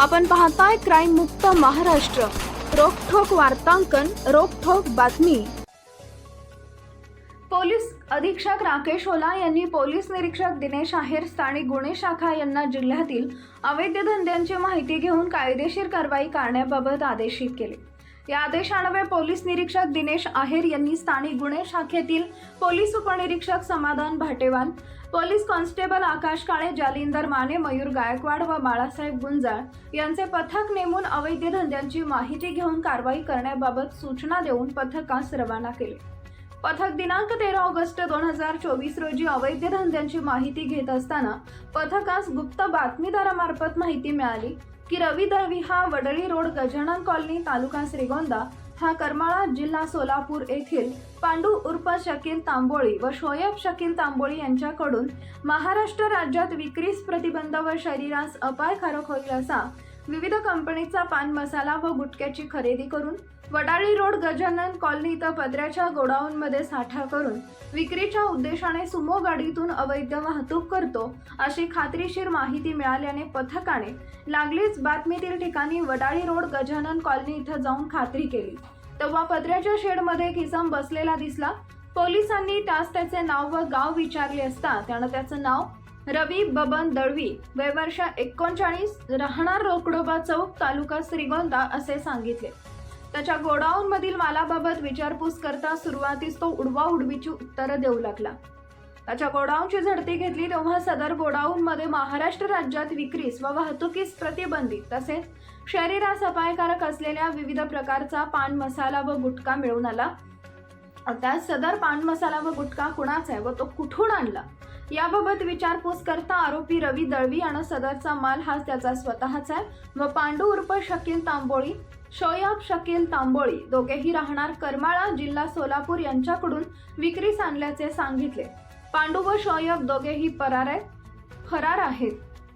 आपण पाहताय क्राईम मुक्त महाराष्ट्र. रोखोक वार्तांकन रोखोक बातमी. पोलीस अधीक्षक राकेश ओला यांनी पोलीस निरीक्षक दिनेश आहेर स्थानिक गुन्हे शाखा यांना जिल्ह्यातील अवैध धंद्यांची माहिती घेऊन कायदेशीर कारवाई करण्याबाबत आदेशित केले. या आदेशान्वये पोलीस निरीक्षक दिनेश आहेर यांनी स्थानिक गुन्हे शाखेतील पोलीस उपनिरीक्षक समाधान भाटेवान पोलीस कॉन्स्टेबल आकाश काळे जालिंदर माने मयूर गायकवाड व बाळासाहेब गुंजाळ यांचे पथक नेमून अवैध धंद्यांची माहिती घेऊन कारवाई करण्याबाबत सूचना देऊन पथकास रवाना केले. पथक दिनांक तेरा ऑगस्ट दोन हजार चोवीस रोजी अवैध धंद्यांची माहिती घेत असताना पथकास गुप्त बातमीदारामार्फत माहिती मिळाली. की रवी दळवी हा वडळी रोड गजानन कॉलनी तालुका श्रीगोंदा हा करमाळा जिल्हा सोलापूर येथील पांडू उर्फ शकील तांबोळी व शोयब शकील तांबोळी यांच्याकडून महाराष्ट्र राज्यात विक्रीस प्रतिबंध व शरीरास अपायकारक होईल असा विविध कंपनीचा पान मसाला व गुटख्याची खरेदी करून वडाळी रोड गजानन कॉलनी इथं पत्र्याच्या गोडाऊनमध्ये साठा करून विक्रीच्या उद्देशाने सुमो गाडीतून अवैध वाहतूक करतो अशी खात्रीशीर माहिती मिळाल्याने पथकाने लागलीच बातमीतील ठिकाणी वडाळी रोड गजानन कॉलनी इथं जाऊन खात्री केली. तेव्हा पत्र्याच्या शेडमध्ये एक इसम बसलेला दिसला. पोलिसांनी त्यास त्याचे नाव व गाव विचारले असता त्यानं त्याचं नाव रवी बबन दळवी वय वर्ष एकोणचाळीस राहणार रोकडोबा चौक तालुका श्रीगोंदा असे सांगितले. त्याच्या गोडाऊन मधील मालाबाबत विचारपूस करता सुरुवातीस तो उडवा उडवीची उत्तरं देऊ लागला. त्याच्या गोडाऊनची झडती घेतली तेव्हा सदर गोडाऊन मध्ये महाराष्ट्र राज्यात विक्रीस व वाहतुकीस प्रतिबंधित तसेच शरीरास अपायकारक असलेल्या विविध प्रकारचा पान मसाला व गुटखा मिळून आला. त्यात सदर पान मसाला व गुटखा कुणाचा आहे व तो कुठून आणला? याबाबत विचारपूस करता आरोपी रवी दळवी आणि सदरचा माल हा त्याचा स्वतःचा आहे. व पांडू उर्फ शकील तांबोळी शोयाब शकील तांबोळी दोघेही राहणार करमाळा जिल्हा सोलापूर यांच्याकडून विक्रीस आणल्याचे सांगितले. पांडू व शोयब दोघेही फरार आहेत. फरार आहेत.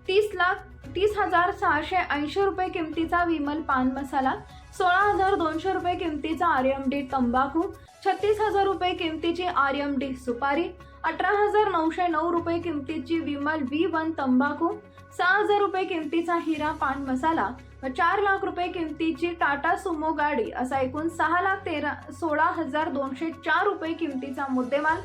तीस लाख तीस हजार सहाशे ऐंशी रुपये किमतीचा विमल पान मसाला सोळा हजार दोनशे रुपये किमतीचा आर एम डी तंबाखू छत्तीस हजार रुपये किमतीची आर एम डी सुपारी अठरा हजार नऊशे नऊ रुपये किमतीची विमल व्ही वन तंबाखू सहा हजार रुपये किमतीचा हिरा पान मसाला व चार लाख रुपये किमतीची टाटा सुमो गाडी असा एकूण सहा लाख तेरा सोळा हजार दोनशे चार रुपये किमतीचा मुद्देमाल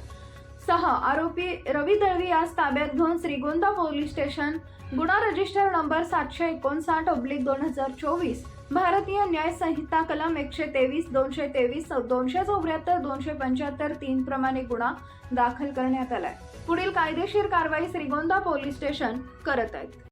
सह आरोपी रवी दळवी यास ताब्यात घेऊन श्रीगोंदा पोलीस स्टेशन गुन्हा रजिस्टर नंबर सातशे एकोणसाठ ऑब्लिक दोन हजार चोवीस भारतीय न्याय संहिता कलम एकशे तेवीस दोनशे तेवीस दोनशे चौऱ्याहत्तर दोनशे पंच्याहत्तर तीन प्रमाणे गुन्हा दाखल करण्यात आलाय. पुढील कायदेशीर कारवाई श्रीगोंदा पोलीस स्टेशन करत आहेत.